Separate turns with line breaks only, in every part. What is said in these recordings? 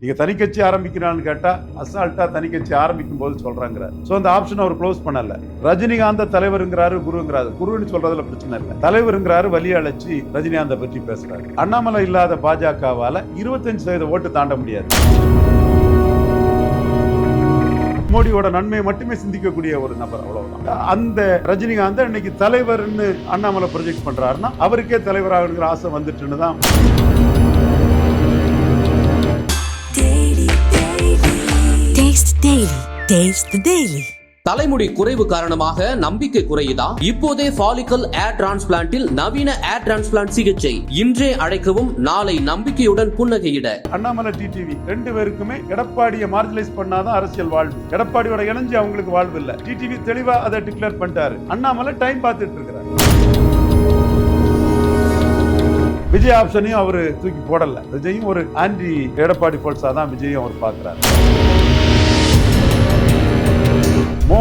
நீங்க தனிக்கட்சி ஆரம்பிக்கிறான்னு கேட்டா அசால்ட்டா தனிக்கட்சி ஆரம்பிக்கும் போது சொல்றாங்கிறார். சோ அந்த ஆப்ஷன் அவர் க்ளோஸ் பண்ணல. ரஜினிகாந்த தலைவருங்கிறாரு குருங்கிறாரு. குருன்னு சொல்றதுல பிரச்சனை இல்லை. தலைவருங்கிறாரு வழி அழைச்சி ரஜினிகாந்த பற்றி பேசுறாரு. அண்ணாமலை இல்லாத பாஜகவால இருபத்தஞ்சு சதவீத ஓட்டு தாண்ட முடியாது. மோடியோட நன்மையை மட்டுமே சிந்திக்கக்கூடிய ஒரு நபர் அவ்வளவுதான். அந்த ரஜினிகாந்த் இன்னைக்கு தலைவர்னு அண்ணாமலை ப்ரொஜெக்ட் பண்றாருன்னா அவருக்கே தலைவராகணுங்கிற ஆசை வந்துட்டுன்னு தான்
Taste the Daily.
தலைமுடி குறைவு காரணமாக நம்பிக்கை குறையுதா? இப்போதே ஃபாலிக்கல் ஏர் டிரான்ஸ்பிளான்ட்டில் நவீன ஏர் டிரான்ஸ்பிளான்ட் சிகிச்சை. இன்றே அழைக்கவும் நாளை நம்பிக்கையுடன் புன்னகையிட.
அண்ணாமலை டிடிவி ரெண்டு பேருக்குமே எடப்பாடியை மார்ஜினைஸ் பண்ணாதான் அரசியல் வாழ்வு. எடப்பாடியோட இணைஞ்சு அவங்களுக்கு வாழ்வு இல்ல. டிடிவி தெளிவா அதை டிக்ளேர் பண்ணிட்டாரு. அண்ணாமலை டைம் பார்த்துட்டு இருக்கிறார். விஜய் ஆப்ஷனையும் அவர் தூக்கி போடல. விஜயும் ஒரு ஆன்டி எடப்பாடி போல்ஸா தான் விஜயும் அவர் பார்க்கிறார்.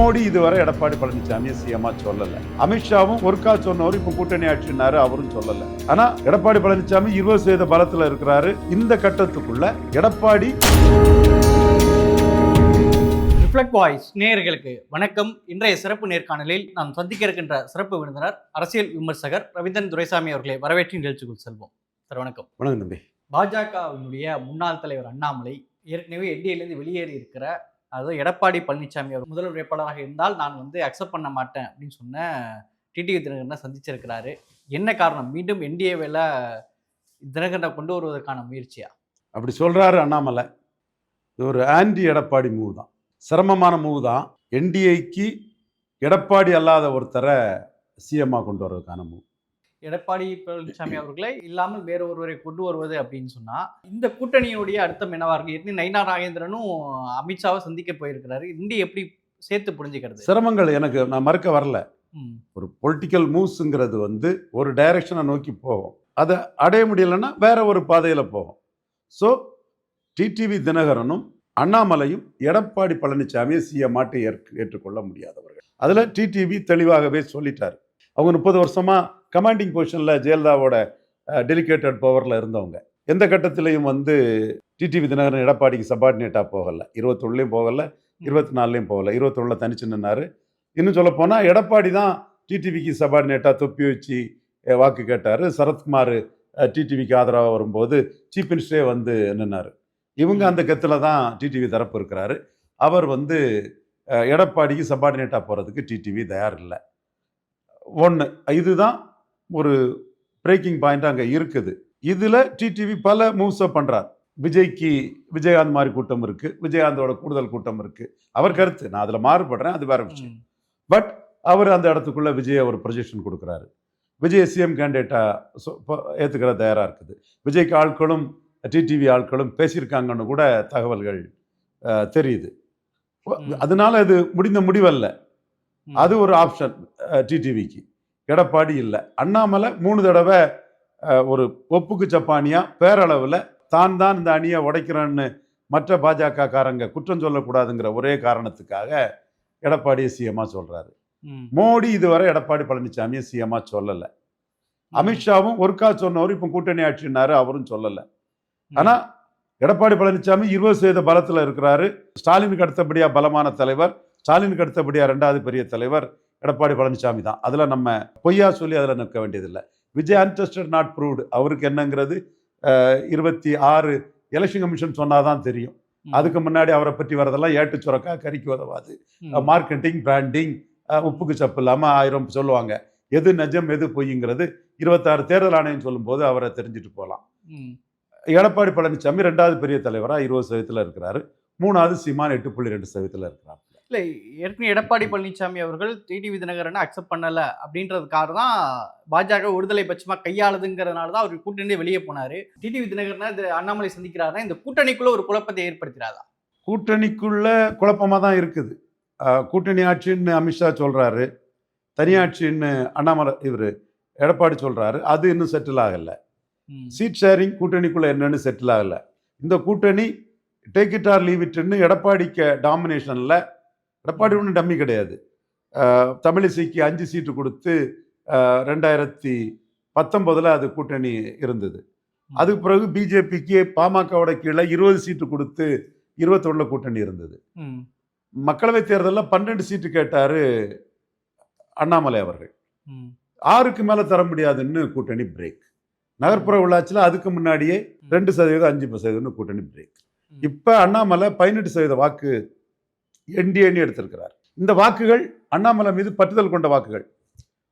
மோடி இதுவரை எடப்பாடி பழனிசாமியை சிஎம்மா சொல்லல. அமித்ஷாவும் ஒருக்கா சொன்னவர் இப்ப கூட்டணி ஆட்சினாரு அவரும் சொல்லல. ஆனா எடப்பாடி பழனிசாமி இருபது சதவீத பலத்துல இருக்கிறாரு. இந்த கட்டத்துக்குள்ள எடப்பாடி
ரிஃப்ளெக்ட் வாய்ஸ் நேயர்களுக்கு வணக்கம். இன்றைய சிறப்பு நேர்காணலில் நாம் சந்திக்க இருக்கின்ற சிறப்பு விருந்தினர் அரசியல் விமர்சகர் ரவீந்திரன் துரைசாமி அவர்களை வரவேற்று நிகழ்ச்சிக்குள் செல்வோம். சார் வணக்கம்.
வணக்கம் தம்பி.
பாஜகவினுடைய முன்னாள் தலைவர் அண்ணாமலை ஏற்கனவே என்டிஏலேருந்து வெளியேறி இருக்கிற அதாவது எடப்பாடி பழனிசாமி அவர் முதல்வர் வேட்பாளராக இருந்தால் நான் வந்து அக்செப்ட் பண்ண மாட்டேன் அப்படின்னு சொன்ன டிடிவி தினகரனை சந்திச்சிருக்கிறாரு. என்ன காரணம்? மீண்டும் என்டிஏவில் தினகரனை கொண்டு வருவதற்கான முயற்சியா?
அப்படி சொல்றாரு அண்ணாமலை. இது ஒரு ஆன்டி எடப்பாடி மூவ் தான். சிரமமான மூவ் தான். என்டிஏக்கு எடப்பாடி அல்லாத ஒருத்தரை சிஎம்மா கொண்டு வர்றதுக்கான மூவ்
எடப்பாடி பழனிசாமி அவர்களை இல்லாமல் வேற ஒருவரை கொண்டு வருவது அப்படின்னு சொன்னா இந்த கூட்டணியினுடைய அர்த்தம் என்னவா இருக்கு? ஏற்கனவே நயினா நாகேந்திரனும் அமித்ஷாவை சந்திக்க போயிருக்கிறாரு. இந்தி எப்படி சேர்த்து புரிஞ்சுக்கிறது?
சிரமங்கள் எனக்கு நான் மறுக்க வரல. ஒரு பொலிட்டிக்கல் மூவ்ஸுங்கிறது வந்து ஒரு டைரக்ஷனை நோக்கி போகும். அதை அடைய முடியலைன்னா வேற ஒரு பாதையில் போகும். ஸோ டிடிவி தினகரனும் அண்ணாமலையும் எடப்பாடி பழனிசாமியை சிஎம் மாட்டு ஏற்க ஏற்றுக்கொள்ள முடியாதவர்கள். அதில் டிடிவி தெளிவாகவே சொல்லிட்டார். அவங்க முப்பது வருஷமா கமாண்டிங் பொசிஷனில் ஜெயலலிதாவோட டெலிகேட்டட் பவரில் இருந்தவங்க. எந்த கட்டத்திலையும் வந்து டிடிவி தினகரன் எடப்பாடிக்கு சபார்டினேட்டாக போகலை. இருபத்தொன்னுலையும் போகலை இருபத்தி நாலுலையும் போகலை. இருபத்தொன்னில் தனிச்சு நின்னாரு. இன்னும் சொல்ல போனால் எடப்பாடி தான் டிடிவிக்கு சபார்டினேட்டாக தொப்பி வச்சு வாக்கு கேட்டார். சரத்குமார் டிடிவிக்கு ஆதரவாக வரும்போது சீஃப் மினிஸ்டரே வந்து நின்னார். இவங்க அந்த கத்தில் தான் டிடிவி தரப்பு இருக்கிறாரு. அவர் வந்து எடப்பாடிக்கு சபார்டினேட்டாக போகிறதுக்கு டிடிவி தயார் இல்லை ஒன்று இதுதான் ஒரு பிரேக்கிங் பாயிண்ட் அங்கே இருக்குது. இதில் டிடிவி பல மூவ்ஸை பண்ணுறார் விஜய்க்கு விஜயகாந்த் மாதிரி கூட்டம் இருக்குது விஜயகாந்தோட கூடுதல் கூட்டம் இருக்குது அவர் கருத்து. நான் அதில் மாறுபடுறேன். அது வேற விஷயம். பட் அவர் அந்த இடத்துக்குள்ள விஜய் ஒரு ப்ரொஜெக்ஷன் கொடுக்குறாரு. விஜய் சிஎம் கேண்டிடேட்டாக ஏற்றுக்கிற தயாராக இருக்குது. விஜய்க்கு ஆட்களும் டிடிவி ஆட்களும் பேசியிருக்காங்கன்னு கூட தகவல்கள் தெரியுது. அதனால அது முடிந்த முடிவல்ல. அது ஒரு ஆப்ஷன் டிடிவிக்கு எடப்பாடி இல்லை. அண்ணாமலை மூணு தடவை ஒரு ஒப்புக்கு சப்பானியா பேரளவில் தான் தான் இந்த அணியை உடைக்கிறேன்னு மற்ற பாஜக காரங்க குற்றம் சொல்லக்கூடாதுங்கிற ஒரே காரணத்துக்காக எடப்பாடியை சிஎம்மா சொல்றாரு.
ம்,
மோடி இதுவரை எடப்பாடி பழனிசாமியை சிஎம்மா சொல்லலை. அமித்ஷாவும் ஒருக்கா சொன்னவர் இப்போ கூட்டணி ஆட்சினாரு அவரும் சொல்லலை.
ம்.
ஆனா எடப்பாடி பழனிசாமி இருபது சதவீத பலத்தில் இருக்கிறாரு. ஸ்டாலினுக்கு அடுத்தபடியா பலமான தலைவர். ஸ்டாலினுக்கு அடுத்தபடியா ரெண்டாவது பெரிய தலைவர் எடப்பாடி பழனிசாமி தான். அதில் நம்ம பொய்யா சொல்லி அதில் நிற்க வேண்டியதில்லை. விஜய் அன்டெஸ்டட் நாட் ப்ரூவ்டு அவருக்கு என்னங்கிறது இருபத்தி ஆறு எலெக்ஷன் கமிஷன் சொன்னாதான் தெரியும். அதுக்கு முன்னாடி அவரை பற்றி வரதெல்லாம் ஏட்டு சுரக்கா கறிக்கு உதவாது. மார்க்கெட்டிங் பிராண்டிங் உப்புக்கு சப்பு இல்லாமல் ஆயிரம் சொல்லுவாங்க. எது நிஜம் எது பொய்ங்கிறது இருபத்தாறு தேர்தல் ஆணையம் சொல்லும்போது அவரை தெரிஞ்சுட்டு போகலாம். எடப்பாடி பழனிசாமி ரெண்டாவது பெரிய தலைவராக இருபது சதவீதத்தில் இருக்கிறாரு. மூணாவது சீமான் எட்டு புள்ளி ரெண்டு சதவீதத்தில் இருக்கிறார்.
இல்ல ஏற்கனவே எடப்பாடி பழனிசாமி அவர்கள் டிடிவி தினகரனை அக்செப்ட் பண்ணல அப்படின்றதுக்காக தான் பாஜக விடுதலை பட்சமா கையாளுதுங்கிறதுனால தான் அவர் கூட்டணி வெளியே போனாரு. டிடிவி தினகரனை இது அண்ணாமலை சந்திக்கிறாருன்னா இந்த கூட்டணிக்குள்ள ஒரு குழப்பத்தை ஏற்படுத்திடாதா?
கூட்டணிக்குள்ள குழப்பமாக தான் இருக்குது. கூட்டணி ஆட்சின்னு அமித்ஷா சொல்கிறாரு தனியாட்சின்னு அண்ணாமலை இவர் எடப்பாடி சொல்கிறாரு அது இன்னும் செட்டில் ஆகலை. சீட் ஷேரிங் கூட்டணிக்குள்ள என்னன்னு செட்டில் ஆகல. இந்த கூட்டணி டேக் இட் ஆர் லீவ் இட்னு எடப்பாடிக்கு டாமினேஷனில் எடப்பாடி ஒன்றும் டம்மி கிடையாது. தமிழிசைக்கு அஞ்சு சீட்டு கொடுத்து ரெண்டாயிரத்தி பத்தொம்போதில் அது கூட்டணி இருந்தது. அதுக்கு பிறகு பிஜேபிக்கு பாமகவோட கீழே இருபது சீட்டு கொடுத்து இருபத்தொன்னுல கூட்டணி இருந்தது. மக்களவை தேர்தலில் பன்னெண்டு சீட்டு கேட்டாரு அண்ணாமலை அவர்கள். ஆறுக்கு மேல தர முடியாதுன்னு கூட்டணி பிரேக் நகர்ப்புற உள்ளாட்சியில் அதுக்கு முன்னாடியே ரெண்டு சதவீதம் அஞ்சு சதவீதம்னு கூட்டணி பிரேக். இப்ப அண்ணாமலை பதினெட்டு சதவீத வாக்கு என்டிஏன்னு எடுத்திருக்கிறார். இந்த வாக்குகள் அண்ணாமலை மீது பற்றுதல் கொண்ட வாக்குகள்.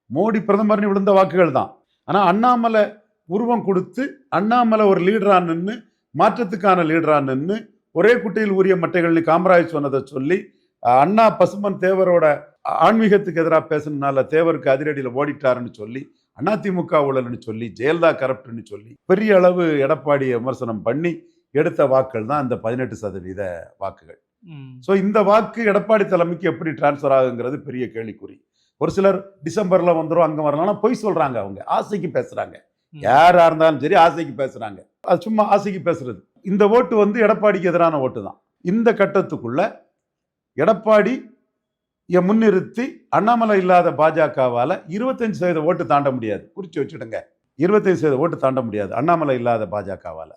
மோடி பிரதமர்னு விழுந்த வாக்குகள் தான். ஆனால் அண்ணாமலை உருவம் கொடுத்து அண்ணாமலை ஒரு லீடரா நின்று மாற்றத்துக்கான லீடரா நின்று ஒரே குட்டையில் உரிய மட்டைகள்னு காமராஜ் சொன்னதை சொல்லி அண்ணா பசுமன் தேவரோட ஆன்மீகத்துக்கு எதிராக பேசுனதுனால தேவருக்கு அதிரடியில் ஓடிட்டாருன்னு சொல்லி அதிமுக ஊழல்னு சொல்லி ஜெயலலிதா கரப்ட்னு சொல்லி பெரிய அளவு எடப்பாடியை விமர்சனம் பண்ணி எடுத்த வாக்குகள் தான் இந்த பதினெட்டு சதவீத வாக்குகள். ஸோ இந்த வாக்கு எடப்பாடி தலைமைக்கு எப்படி டிரான்ஸ்ஃபர் ஆகுங்கிறது பெரிய கேள்விக்குறி. ஒரு சிலர் டிசம்பர்ல வந்துடும் அங்க வரலாம் பொய் சொல்றாங்க அவங்க. ஆசைக்கு பேசுறாங்க. யாரா இருந்தாலும் சரி ஆசைக்கு பேசுறாங்க. அது சும்மா ஆசைக்கு பேசுறது. இந்த ஓட்டு வந்து எடப்பாடிக்கு எதிரான ஓட்டு தான். இந்த கட்டத்துக்குள்ள எடப்பாடி முன்னிறுத்தி அண்ணாமலை இல்லாத பாஜகவால இருபத்தஞ்சு சதவீத ஓட்டு தாண்ட முடியாது. குறிச்சு வச்சுடுங்க. இருபத்தஞ்சு சதவீத ஓட்டு தாண்ட முடியாது. அண்ணாமலை இல்லாத பாஜகவால.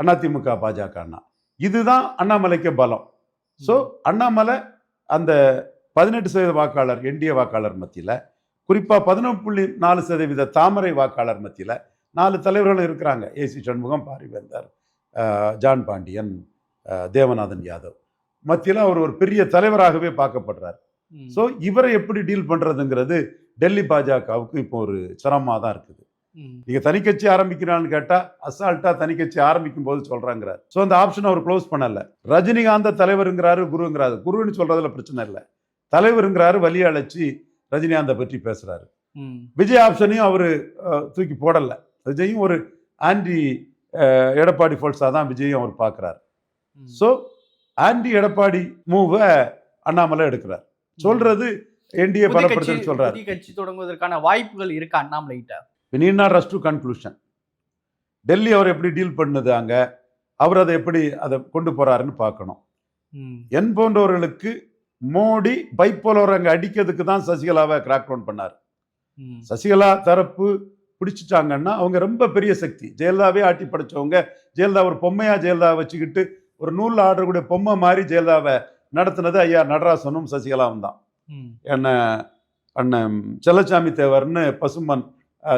அதிமுக பாஜக அண்ணா இதுதான் அண்ணாமலைக்கு பலம். ஸோ அண்ணாமலை அந்த பதினெட்டு சதவீத வாக்காளர் என்டிஏ வாக்காளர் மத்தியில் குறிப்பாக பதினொன்று புள்ளி நாலு சதவீத தாமரை வாக்காளர் மத்தியில் நாலு தலைவர்களும் இருக்கிறாங்க ஏசி சண்முகம் பாரிவேந்தர் ஜான் பாண்டியன் தேவநாதன் யாதவ் மத்தியில் அவர் ஒரு பெரிய தலைவராகவே பார்க்கப்படுறார். ஸோ இவரை எப்படி டீல் பண்ணுறதுங்கிறது டெல்லி பாஜகவுக்கு இப்போ ஒரு சிரமமாக தான் இருக்குது. நீங்க தனி கட்சி ஆரம்பிக்கிறான்னு கேட்டா அசால்ட்டா தனி கட்சி ஆரம்பிக்கும் போது சொல்றாங்கிறார். ஸோ அந்த ஆப்ஷன் அவர் க்ளோஸ் பண்ணல. ரஜினிகாந்த தலைவருங்கிறாரு குருங்கிறாரு. குருன்னு சொல்றதுல பிரச்சனை இல்லை. தலைவருங்கிறாரு வழி அழைச்சி ரஜினிகாந்த பற்றி பேசுறாரு. விஜய் ஆப்ஷனையும் அவர் தூக்கி போடல. விஜயும் ஒரு ஆன்டி எடப்பாடி ஃபோல்ஸாக தான் விஜயும் அவர் பார்க்குறாரு
ம்.
ஸோ ஆன்டி எடப்பாடி மூவை அண்ணாமலை எடுக்கிறார். சொல்றது என்டிஏ பலப்படுத்துன்னு சொல்றாரு.
கட்சி தொடங்குவதற்கான வாய்ப்புகள் இருக்கா அண்ணாமலை கிட்ட
need not rush to conclusion. Delhi அவர் எப்படி டீல் பண்ணுது அங்க? அவர் அதை எப்படி அதை கொண்டு போறாருன்னு பார்க்கணும். என் போன்றவர்களுக்கு மோடி பைப்போலர் அங்க அடிக்கிறதுக்கு தான் சசிகலாவை கிராக் டவுன் பண்ணார். சசிகலா தரப்பு பிடிச்சிட்டாங்கன்னா அவங்க ரொம்ப பெரிய சக்தி. ஜெயலலிதாவே ஆட்டி படைச்சவங்க. ஜெயலலிதா ஒரு பொம்மையா ஜெயலலிதா வச்சுக்கிட்டு ஒரு நூலில் ஆடக்கூடிய பொம்மை மாதிரி ஜெயலலிதாவை நடத்தினது ஐயா நடராசனும் சசிகலாவும் தான். என்ன அண்ணன் செல்லச்சாமி தேவர்னு பசுமன்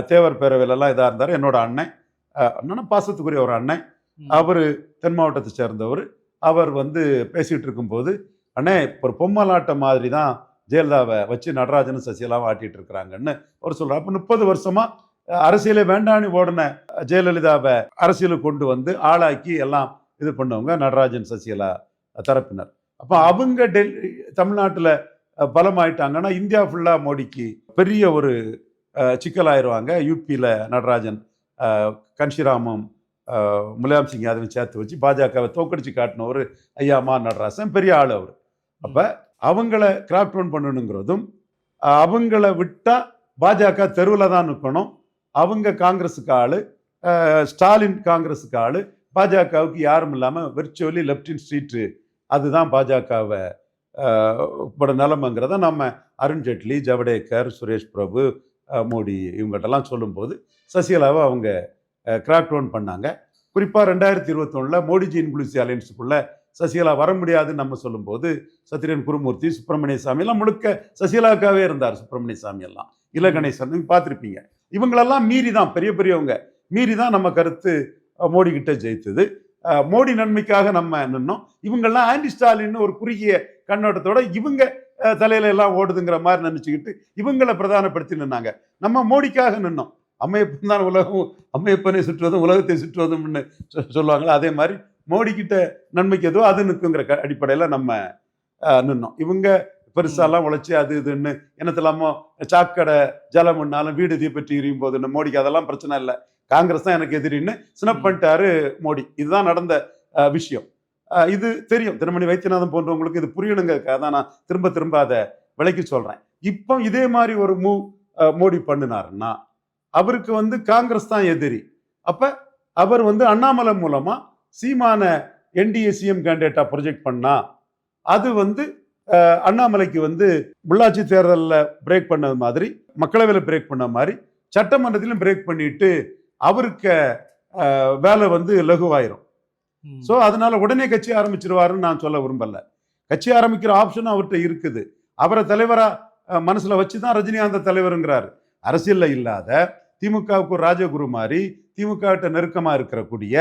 தேவர் பேரவையிலலாம் இதாக இருந்தார். என்னோட அண்ணன் அஹ், அண்ணனும் பாசத்துக்குரிய ஒரு அண்ணன். அவர் தென் மாவட்டத்தை சேர்ந்தவர். அவர் வந்து பேசிகிட்டு இருக்கும்போது அண்ணே ஒரு பொம்மலாட்டம் மாதிரி தான் ஜெயலலிதாவை வச்சு நடராஜனும் சசிகலாவும் ஆட்டிட்டு இருக்கிறாங்கன்னு அவர் சொல்கிறார் அப்போ முப்பது வருஷமா அஹ், அரசியலே வேண்டான்னு ஓடின ஜெயலலிதாவை அரசியலுக்கு கொண்டு வந்து ஆளாக்கி எல்லாம் இது பண்ணவங்க நடராஜன் சசிகலா தரப்பினர். அப்போ அவங்க டெல்லி தமிழ்நாட்டில் பலமாயிட்டாங்கன்னா இந்தியா ஃபுல்லாக மோடிக்கு பெரிய ஒரு சிக்கலாயிருவாங்க. யூபியில் நடராஜன் கன்ஷிராமம் அஹ், முலாயம் சிங் யாதவை சேர்த்து வச்சு பாஜகவை தோக்கடிச்சு காட்டின ஒரு ஐயா மா நடராசன் பெரிய ஆள் அவர். அப்போ அவங்கள கிராப் டவுன் பண்ணணுங்கிறதும் அவங்கள விட்டால் பாஜக தெருவில் தான் நிற்கணும் அவங்க காங்கிரஸுக்கு ஆள் ஸ்டாலின் காங்கிரஸுக்கு ஆள் பாஜகவுக்கு யாரும் இல்லாமல் விர்ச்சுவலி லெப்டின் ஸ்ட்ரீட்டு அதுதான் பாஜகவை பட நிலமைங்கிறத நம்ம அருண் ஜேட்லி ஜவடேக்கர் சுரேஷ் பிரபு மோடி இவங்ககிட்டலாம் சொல்லும்போது சசிகலாவை அவங்க கிராக் டவுன் பண்ணாங்க. குறிப்பாக ரெண்டாயிரத்தி இருபத்தொன்னில் மோடிஜி இன்க்ளூசிவ் அலையன்ஸுக்குள்ளே சசிகலா வர முடியாதுன்னு நம்ம சொல்லும்போது சத்திரியன் குருமூர்த்தி சுப்பிரமணிய சாமி எல்லாம் முழுக்க சசிகலாவுக்காகவே இருந்தார் சுப்பிரமணிய சாமி எல்லாம். இல கணேசன் நீங்கள் பார்த்துருப்பீங்க. இவங்களெல்லாம் மீறி தான் பெரிய பெரியவங்க. மீறி தான் நம்ம கருத்து மோடி கிட்ட ஜெயித்தது. மோடி நன்மைக்காக நம்ம நின்னோம். இவங்கெல்லாம் ஆன்டி ஸ்டாலின்னு ஒரு குறுகிய கண்ணோட்டத்தோட இவங்க தலையில எல்லாம் ஓடுதுங்கிற மாதிரி நினைச்சுக்கிட்டு இவங்களை பிரதானப்படுத்தி நின்னாங்க. நம்ம மோடிக்காக நின்னோம். அம்மையப்பன் தான் உலகம் அம்மையப்பனை சுற்றுவதும் உலகத்தை சுற்றுவதும்னு சொ- சொல்லுவாங்களா அதே மாதிரி மோடி கிட்ட நன்மைக்கு எதுவோ அது நிற்குங்கிற க அடிப்படையில் நம்ம நின்னோம். இவங்க பெருசாலாம் உழைச்சி அது இதுன்னு என்னத்தெல்லாமோ சாக்கடை ஜலம் பண்ணாலும் வீடு தீப்பற்றி எரியும் போதுன்னு மோடிக்கு அதெல்லாம் பிரச்சனை இல்லை. காங்கிரஸ் தான் எனக்கு எதிரின்னு சினப் பண்ணிட்டாரு மோடி. இதுதான் நடந்த விஷயம். இது தெரியும். திருமணி வைத்தியநாதன் போன்றவங்களுக்கு இது புரியணுங்க அதான் நான் திரும்ப திரும்ப அதை விளக்கி சொல்றேன். இப்போ இதே மாதிரி ஒரு மூவ் மோடி பண்ணினாருன்னா அவருக்கு வந்து காங்கிரஸ் தான் எதிரி. அப்ப அவர் வந்து அண்ணாமலை மூலமா சீமான என்டிஏ சிஎம் கேண்டிடேட்டா ப்ரொஜெக்ட் பண்ணா அது வந்து அண்ணாமலைக்கு வந்து உள்ளாட்சி தேர்தலில் பிரேக் பண்ணது மாதிரி மக்களவையில் பிரேக் பண்ண மாதிரி சட்டமன்றத்திலும் பிரேக் பண்ணிட்டு அவருக்கு வேலை வந்து லகுவாயிரும். ஸோ அதனால உடனே கட்சி ஆரம்பிச்சிருவாருன்னு நான் சொல்ல விரும்பல. கட்சி ஆரம்பிக்கிற ஆப்ஷன் அவர்கிட்ட இருக்குது. அவரை தலைவரா மனசில் மனசுல வச்சு தான் ரஜினிகாந்த தலைவருங்கிறாரு. அரசியல்ல இல்லாத திமுகவுக்கு ஒரு ராஜகுரு மாதிரி திமுக கிட்ட நெருக்கமா இருக்கக்கூடிய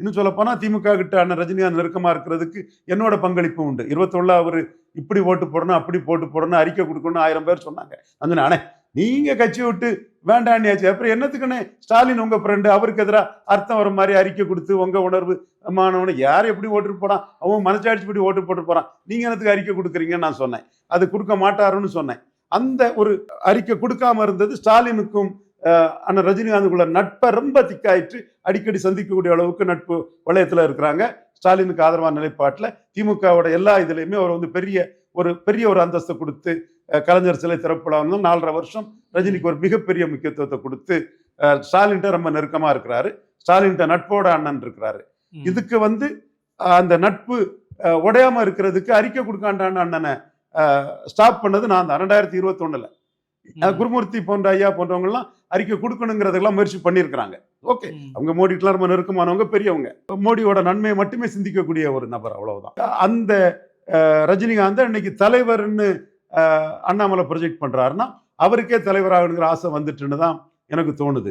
இன்னும் சொல்லப்போனால் திமுக கிட்ட அண்ணன் ரஜினிகாந்த் நெருக்கமா இருக்கிறதுக்கு என்னோட பங்களிப்பு உண்டு. இருபத்தொள்ள அவர் இப்படி ஓட்டு போடணும் அப்படி போட்டு போடணும் அறிக்கை கொடுக்கணும் ஆயிரம் பேர் சொன்னாங்க. அந்த அண்ணே நீங்க கட்சி விட்டு வேண்டாண்டியாச்சு அப்புறம் என்னத்துக்குன்னு ஸ்டாலின் உங்க ஃப்ரெண்டு அவருக்கு எதிராக அர்த்தம் வர மாதிரி அறிக்கை கொடுத்து உங்க உணர்வு மாணவனை யார் எப்படி ஓட்டு போறான்? அவன் மனச்சாட்சி படி ஓட்டு போட்டு போறான். நீங்க என்னத்துக்கு அறிக்கை கொடுக்குறீங்கன்னு நான் சொன்னேன். அது கொடுக்க மாட்டாருன்னு சொன்னேன். அந்த ஒரு அறிக்கை கொடுக்காம இருந்தது ஸ்டாலினுக்கும் ஆனால் அண்ணன் ரஜினிகாந்துக்குள்ள நட்பை ரொம்ப திக்காயிற்று. அடிக்கடி சந்திக்கக்கூடிய அளவுக்கு நட்பு வளையத்தில் இருக்கிறாங்க. ஸ்டாலினுக்கு ஆதரவான நிலைப்பாட்டில் திமுகவோட எல்லா இதுலையுமே அவர் வந்து பெரிய ஒரு பெரிய ஒரு அந்தஸ்தை கொடுத்து கலைஞர் சிலை திறப்புல வந்து நாலரை வருஷம் ரஜினிக்கு ஒரு மிகப்பெரிய முக்கியத்துவத்தை கொடுத்து அஹ், ஸ்டாலின்கிட்ட ரொம்ப நெருக்கமா இருக்கிறாரு. ஸ்டாலின்கிட்ட நட்போட அண்ணன் இருக்கிறாரு. இதுக்கு வந்து அந்த நட்பு உடையாம இருக்கிறதுக்கு அறிக்கை கொடுக்காண்டான அண்ணனை ஸ்டாப் பண்ணது நான் தான். ரெண்டாயிரத்தி இருபத்தொன்னுல. குருமூர்த்தி போன்ற ஐயா போன்றவங்கலாம் அறிக்கை கொடுக்கணுங்கிறதெல்லாம் முயற்சி பண்ணியிருக்கிறாங்க. ஓகே. அவங்க மோடிட்டுலாம் ரொம்ப நெருக்கமானவங்க பெரியவங்க. மோடியோட நன்மையை மட்டுமே சிந்திக்கக்கூடிய ஒரு நபர் அவ்வளவுதான். அந்த ரஜினிகாந்த் இன்னைக்கு தலைவர்னு அண்ணாமலை ப்ரொஜெக்ட் பண்றாருன்னா அவருக்கே தலைவராகணுங்கிற ஆசை வந்துட்டுன்னு தான் எனக்கு தோணுது.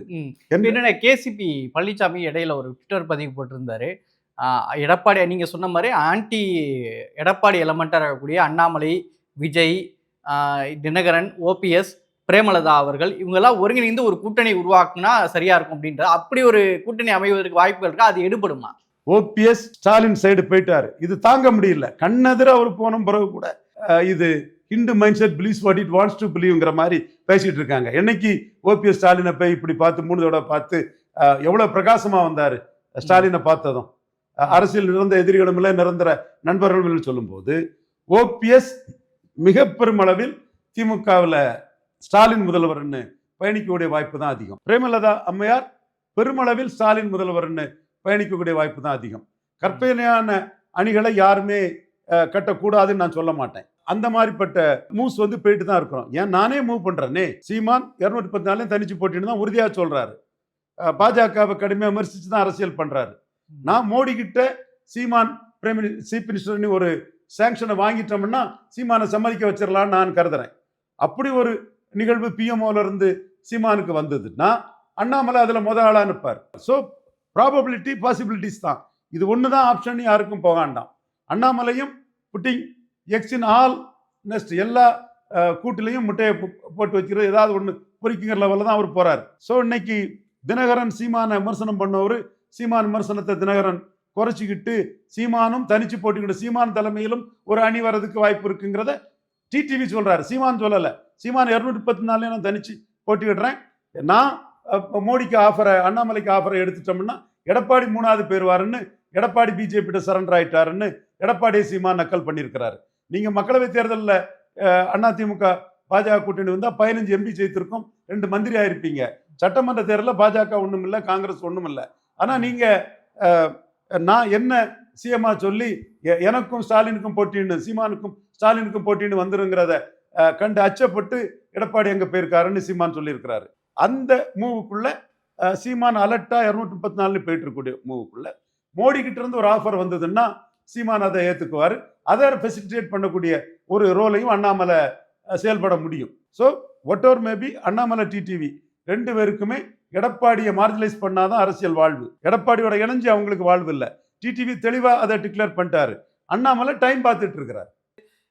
என்னென்ன கேசிபி பழனிசாமி இடையில ஒரு ட்விட்டர் பதிவு போட்டிருந்தாரு. எடப்பாடி நீங்க சொன்ன மாதிரி ஆன்டி எடப்பாடி எலமெண்டா இருக்கக்கூடிய அண்ணாமலை விஜய் தினகரன் ஓபிஎஸ் பிரேமலதா அவர்கள் இவங்கெல்லாம் ஒருங்கிணைந்து ஒரு கூட்டணி உருவாக்குனா சரியா இருக்கும் அப்படின்ற அப்படி ஒரு கூட்டணி அமைவதற்கு வாய்ப்புகள் இருக்கா? அது எடுபடுமா?
ஓபிஎஸ் ஸ்டாலின் சைடு போயிட்டாரு. இது தாங்க முடியல. கண்ணெதிர அவர் போன பிறகு கூட இது Hindu mindset believes what it wants to பிலீவ்ங்கிற மாதிரி பேசிட்டு இருக்காங்க. என்னைக்கு ஓபிஎஸ் ஸ்டாலினை போய் இப்படி பார்த்து மூணு தடவை பார்த்து எவ்வளோ எவ்வளவு பிரகாசமா வந்தாரு? ஸ்டாலினை பார்த்ததும் அரசியல் நிறந்த எதிரிகளும் இல்லை நிரந்தர நண்பர்களும் இல்லை சொல்லும்போது ஓபிஎஸ் மிக பெருமளவில் திமுகவில் ஸ்டாலின் முதல்வர்னு பயணிக்கக்கூடிய வாய்ப்பு தான் அதிகம். பிரேமலதா அம்மையார் பெருமளவில் ஸ்டாலின் முதல்வர்னு பயணிக்கக்கூடிய வாய்ப்பு தான் அதிகம். கற்பனையான அணிகளை யாருமே கட்டக்கூடாதுன்னு நான் சொல்ல மாட்டேன். அந்த மாதிரிப்பட்ட மூவ்ஸ் வந்து போயிட்டு தான் இருக்கிறோம். ஏன்? நானே மூவ் பண்றேனே. சீமான் இருநூத்தி பத்து நாளையும் தனிச்சு போட்டின்னு தான் உறுதியா சொல்றாரு. அஹ், பாஜகவை கடுமையாக விமர்சிச்சு தான் அரசியல் பண்றாரு. நான் மோடி கிட்ட சீமான் பிரைம் சீஃப் மினிஸ்டர்னு ஒரு சாங்ஷனை வாங்கிட்டோம்னா சீமானை சம்மதிக்க வச்சிடலாம்னு நான் கருதுறேன். அப்படி ஒரு நிகழ்வு பிஎம்ஓல இருந்து சீமானுக்கு வந்ததுன்னா அண்ணாமலை அதுல முத ஆளா நிற்பார். ஸோ ப்ராபபிலிட்டி பாசிபிலிட்டிஸ் தான். இது ஒன்று தான் ஆப்ஷன் யாருக்கும் போகாண்டாம் அண்ணாமலையும் புட்டிங் எக்ஸின் ஆல் நெக்ஸ்ட் எல்லா கூட்டிலையும் முட்டையை போட்டு வச்சுக்கிறது ஏதாவது ஒன்று பொறிக்குங்கிற லெவலில் தான் அவர் போகிறார் ஸோ இன்னைக்கு தினகரன் சீமானை விமர்சனம் பண்ணவர் சீமான் விமர்சனத்தை தினகரன் குறைச்சிக்கிட்டு சீமானும் தனிச்சு போட்டிக்கிட்டு சீமான் தலைமையிலும் ஒரு அணி வர்றதுக்கு வாய்ப்பு இருக்குங்கிறத டிடிவி சொல்கிறாரு சீமான் சொல்லலை. சீமான் இரநூத்தி பத்து நாள்லயே நான் தனிச்சு போட்டிக்கிடுறேன் நான் மோடிக்கு ஆஃபரை அண்ணாமலைக்கு ஆஃபரை எடுத்துட்டோம்னா எடப்பாடி மூணாவது பேருவாருன்னு எடப்பாடி பிஜேபிட்ட சரண்டர் ஆயிட்டாருன்னு எடப்பாடி சீமான் நக்கல் பண்ணியிருக்கிறாரு. நீங்க மக்களவை தேர்தலில் அதிமுக பாஜக கூட்டணி வந்தா பதினஞ்சு எம்பி ஜெயித்திருக்கும் ரெண்டு மந்திரி ஆயிருப்பீங்க. சட்டமன்ற தேர்தலில் பாஜக ஒண்ணும் இல்லை காங்கிரஸ் ஒண்ணும் இல்லை. ஆனா நீங்க அஹ், நான் என்ன சிஎம்மா சொல்லி எனக்கும் ஸ்டாலினுக்கும் போட்டின்னு சீமானுக்கும் ஸ்டாலினுக்கும் போட்டின்னு வந்துருங்கிறத கண்டு அச்சப்பட்டு எடப்பாடி எங்க போயிருக்காருன்னு சீமான் சொல்லியிருக்கிறாரு. அந்த மூவுக்குள்ள சீமான் அலர்ட்டா இருநூற்றி முப்பத்தி நாலு போயிட்டு இருக்கக்கூடிய மூவுக்குள்ள மோடி கிட்ட இருந்து ஒரு ஆஃபர் வந்ததுன்னா சீமான் அதை ஏற்றுக்குவார் அதை ஃபெசிலிட்டேட் பண்ணக்கூடிய ஒரு ரோலையும் அண்ணாமலை செயல்பட முடியும். ஸோ ஒட் ஓர் மேபி அண்ணாமலை டிடிவி ரெண்டு பேருக்குமே எடப்பாடியை மார்ஜினைஸ் பண்ணாதான் அரசியல் வாழ்வு. எடப்பாடியோட இணைஞ்சு அவங்களுக்கு வாழ்வு இல்லை. டிடிவி தெளிவாக அதை டிக்ளேர் பண்ணிட்டாரு. அண்ணாமலை டைம் பார்த்துட்டு இருக்கிறார்.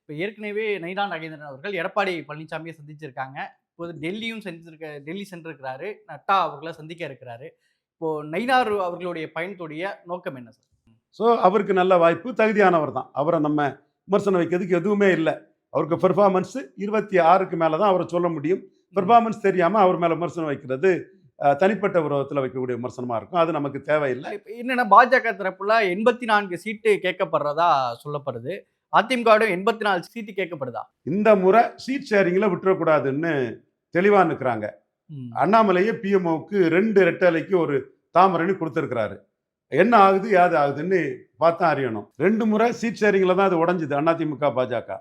இப்போ ஏற்கனவே நைனா நாகேந்திரன் அவர்கள் எடப்பாடி பழனிசாமியை சந்திச்சிருக்காங்க. இப்போது டெல்லியும் சந்திச்சிருக்க டெல்லி சென்றிருக்கிறாரு. நட்டா அவர்களை சந்திக்க இருக்கிறாரு. இப்போது நைனார் அவர்களுடைய பயணத்துடைய நோக்கம் என்ன சார்?
ஸோ அவருக்கு நல்ல வாய்ப்பு தகுதியானவர் தான். அவரை நம்ம விமர்சனம் வைக்கிறதுக்கு எதுவுமே இல்லை. அவருக்கு பெர்ஃபார்மன்ஸ் இருபத்தி ஆறுக்கு மேலே தான் அவரை சொல்ல முடியும். பெர்ஃபார்மன்ஸ் தெரியாமல் அவர் மேலே விமர்சனம் வைக்கிறது தனிப்பட்ட உறவத்தில் வைக்கக்கூடிய விமர்சனமாக இருக்கும். அது நமக்கு தேவையில்லை.
இப்ப என்னன்னா பாஜக தரப்புல எண்பத்தி நான்கு சீட்டு கேட்கப்படுறதா சொல்லப்படுது. அதிமுகவிடம் எண்பத்தி நாலு சீட்டு கேட்கப்படுதா?
இந்த முறை சீட் ஷேரிங்கில் விட்டுறக்கூடாதுன்னு தெளிவாக நிற்கிறாங்க. அண்ணாமலையே பிஎம்ஓவுக்கு ரெண்டு ரெட்டலைக்கு ஒரு தாமரைன்னு கொடுத்துருக்கிறாரு. என்ன ஆகுது யாது ஆகுதுன்னு பார்த்தா அறியணும். ரெண்டு முறை சீட் ஷேரிங்கில் தான் அது உடஞ்சுது அதிமுக பாஜக.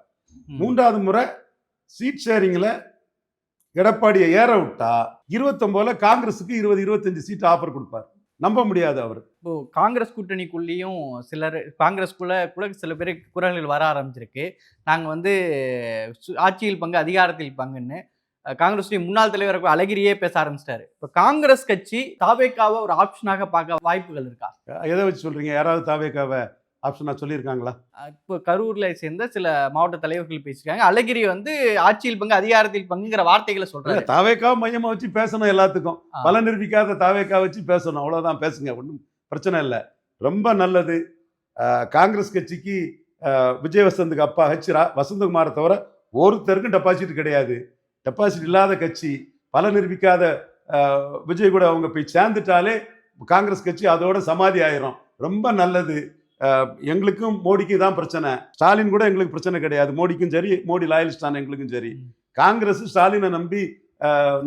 மூன்றாவது முறை சீட் ஷேரிங்கில் எடப்பாடியை ஏற விட்டா இருபத்தொம்போதுல காங்கிரஸுக்கு இருபது இருபத்தஞ்சு சீட் ஆஃபர் கொடுப்பார். நம்ப முடியாது அவர்.
இப்போ காங்கிரஸ் கூட்டணிக்குள்ளேயும் சிலர் காங்கிரஸ்குள்ள கூட சில பேர் குரல்கள் வர ஆரம்பிச்சிருக்கு. நாங்கள் வந்து ஆட்சியில் பங்கு அதிகாரத்தில் பங்குன்னு காங்கிரஸுடைய முன்னாள் தலைவர் அழகிரியே பேச ஆரம்பிச்சிட்டாரு. இப்போ காங்கிரஸ் கட்சி தாவேக்காவை ஒரு ஆப்ஷனாக பார்க்க வாய்ப்புகள் இருக்கா?
எதை வச்சு சொல்றீங்க? யாராவது தாவேக்காவை ஆப்ஷனா சொல்லியிருக்காங்களா?
இப்போ கரூர்ல சேர்ந்த சில மாவட்ட தலைவர்கள் பேசியிருக்காங்க. அழகிரி வந்து ஆட்சியில் பங்கு அதிகாரத்தில் பங்குங்கிற வார்த்தைகளை
இல்ல,
சொல்றாரு
தாவேக்காவை மையமா வச்சு பேசணும் எல்லாத்துக்கும். பல நிரூபிக்காத தாவேக்கா வச்சு பேசணும். அவ்வளவுதான் பேசுங்க ஒன்றும் பிரச்சனை இல்லை. ரொம்ப நல்லது. காங்கிரஸ் கட்சிக்கு விஜய் வசந்துக்கு அப்பா ஹெச் ரா வசந்தகுமாரை தவிர ஒருத்தருக்கும் டெபாசிட் கிடையாது. டெபாசிட் இல்லாத கட்சி பல நிரூபிக்காத விஜய் கூட அவங்க போய் சேர்ந்துட்டாலே காங்கிரஸ் கட்சி அதோட சமாதி ஆயிரும். ரொம்ப நல்லது. எங்களுக்கும் மோடிக்கும் தான் பிரச்சனை. ஸ்டாலின் கூட எங்களுக்கு பிரச்சனை கிடையாது. மோடிக்கும் சரி மோடி லாயலிஸ்டான எங்களுக்கும் சரி. காங்கிரஸ் ஸ்டாலினை நம்பி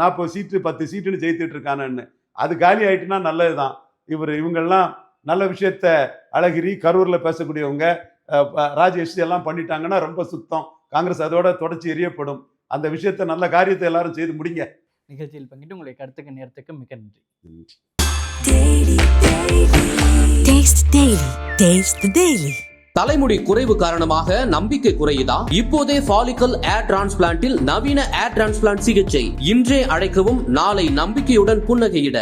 நாற்பது சீட்டு பத்து சீட்டுன்னு ஜெயித்துட்டு இருக்கானன்னு. அது காலி ஆயிட்டுனா நல்லதுதான். இவர் இவங்கெல்லாம் நல்ல விஷயத்த அழகிரி கரூர்ல பேசக்கூடியவங்க ராஜேஷ் எல்லாம் பண்ணிட்டாங்கன்னா ரொம்ப சுத்தம். காங்கிரஸ் அதோட தொடர்ச்சி எரியப்படும். அந்த விஷயத்த நல்ல காரியத்தை எல்லாரும் செய்து முடிங்க.
நிகழ்ச்சியில் பங்கிட்டு உங்களுடைய கருத்துக்கு நேரத்துக்கு மிக்க நன்றி.
தலைமுடி குறைவு காரணமாக நம்பிக்கை குறையுதா? இப்போதே ஃபாலிக்கல் ஏர் டிரான்ஸ்பிளான்ட்டில் நவீன ஏர் டிரான்ஸ்பிளான்ட் சிகிச்சை இன்றே அழைக்கவும் நாளை நம்பிக்கையுடன் புன்னகையிட.